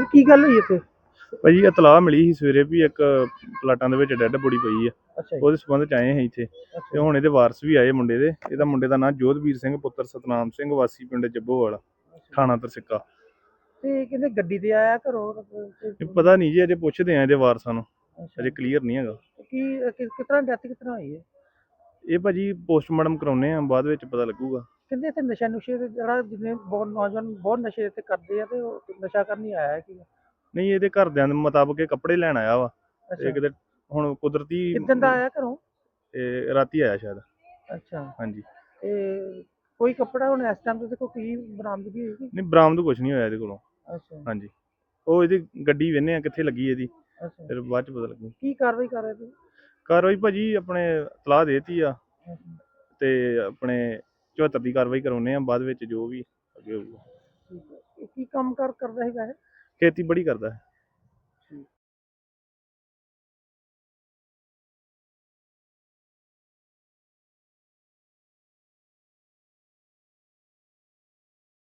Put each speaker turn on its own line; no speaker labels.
ਕੀ ਗੱਲ ਹੋਈ ਇੱਥੇ
ਭਾਜੀ ਇਤਲਾਹ ਮਿਲੀ ਸੀ ਸਵੇਰੇ ਵੀ ਇੱਕ ਪਲਾਟਾਂ ਦੇ ਵਿੱਚ ਡੈੱਡ ਬੋਡੀ ਪਈ ਆ।
ਅੱਛਾ ਜੀ।
ਉਹਦੇ ਸੰਬੰਧ ਚ ਆਏ ਹਾਂ ਇੱਥੇ। ਤੇ ਹੁਣ ਇਹਦੇ ਵਾਰਸ ਵੀ ਆਏ ਮੁੰਡੇ ਦੇ। ਇਹਦਾ ਮੁੰਡੇ ਦਾ ਨਾਮ ਜੋਧਵੀਰ ਸਿੰਘ ਪੁੱਤਰ ਸਤਨਾਮ ਸਿੰਘ ਵਾਸੀ ਪਿੰਡ ਜੱਬੋਵਾਲ ਥਾਣਾ ਤਰਸਿੱਕਾ।
ਤੇ ਕਹਿੰਦੇ ਗੱਡੀ ਤੇ ਆਇਆ ਘਰੋਂ? ਤੇ-
ਇਹ ਪਤਾ ਨਹੀਂ ਜੀ ਅਜੇ ਪੁੱਛਦੇ ਆ ਇਹਦੇ ਵਾਰਸਾਂ ਨੂੰ।
ਅੱਛਾ।
ਅਜੇ ਕਲੀਅਰ ਨਹੀਂ ਹੈਗਾ।
ਕੀ ਕਿ- ਕਿਸ ਤਰ੍ਹਾਂ ਡੈਥ ਕਿਸ ਤਰ੍ਹਾਂ ਹੋਈ ਹੈ?
ਇਹ ਭਾਜੀ ਪੋਸਟਮਾਰਟਮ ਕਰਾਉਨੇ ਆ ਬਾਅਦ ਵਿੱਚ ਪਤਾ ਲੱਗੂਗਾ।
ਕਹਿੰਦੇ ਇੱਥੇ ਨਸ਼ਾ ਨੁਸ਼ੇ ਤੇ ਜਿਹੜਾ ਜਿੰਨੇ ਬਹੁਤ ਨੌਜਵਾਨ ਬਹੁਤ ਨਸ਼ੇ ਤੇ ਕਰਦੇ ਆ ਤੇ ਉਹ ਨਸ਼ਾ ਕਰਨ ਹੀ ਆਇਆ ਹੈ ਕੀ
ਨਹੀਂ ਇਹਦੇ ਘਰਦਿਆਂ ਦੇ ਮੁਤਾਬਕ ਇਹ ਕੱਪੜੇ ਲੈਣ ਆਇਆ ਵਾ। ਇਹ ਕਿਤੇ ਹੁਣ ਕੁਦਰਤੀ
ਕਿੱਦਣ ਦਾ ਆਇਆ ਘਰੋਂ?
ਇਹ ਰਾਤੀ ਆਇਆ ਸ਼ਾਇਦ।
ਅੱਛਾ।
ਹਾਂਜੀ।
ਤੇ ਕੋਈ ਕੱਪੜਾ ਹੁਣ ਇਸ ਟਾਈਮ ਤੇ ਕੋਈ ਕੀ ਬਰਾਮਦਗੀ ਹੋਈ?
ਨਹੀਂ ਬਰਾਮਦ ਕੁਝ ਨਹੀਂ ਹੋਇਆ ਇਹਦੇ ਕੋਲੋਂ।
ਅੱਛਾ।
ਹਾਂਜੀ। ਉਹ ਇਹਦੀ ਗੱਡੀ ਵੇਨੇ ਆ ਕਿੱਥੇ ਲੱਗੀ ਇਹਦੀ?
ਅੱਛਾ।
ਫਿਰ ਬਾਅਦ ਚ ਪਤਾ ਲੱਗੂ।
ਕੀ ਕਾਰਵਾਈ ਕਰ ਰਹੇ ਤੁਸੀਂ?
ਕਾਰਵਾਈ ਭਾਜੀ ਆਪਣੇ ਤਲਾਹ ਦੇਤੀ ਆ। ਤੇ ਆਪਣੇ 74 ਦੀ ਕਾਰਵਾਈ ਕਰਾਉਨੇ ਆ ਬਾਅਦ ਵਿੱਚ ਜੋ ਵੀ ਅੱਗੇ ਹੋਊਗਾ।
ਠੀਕ ਹੈ। ਇਹ ਕੀ ਕੰਮ ਕਾਰ ਕਰਦਾ ਹੈਗਾ ਇਹ?
ਖੇਤੀ ਬੜੀ ਕਰਦਾ ਹੈ।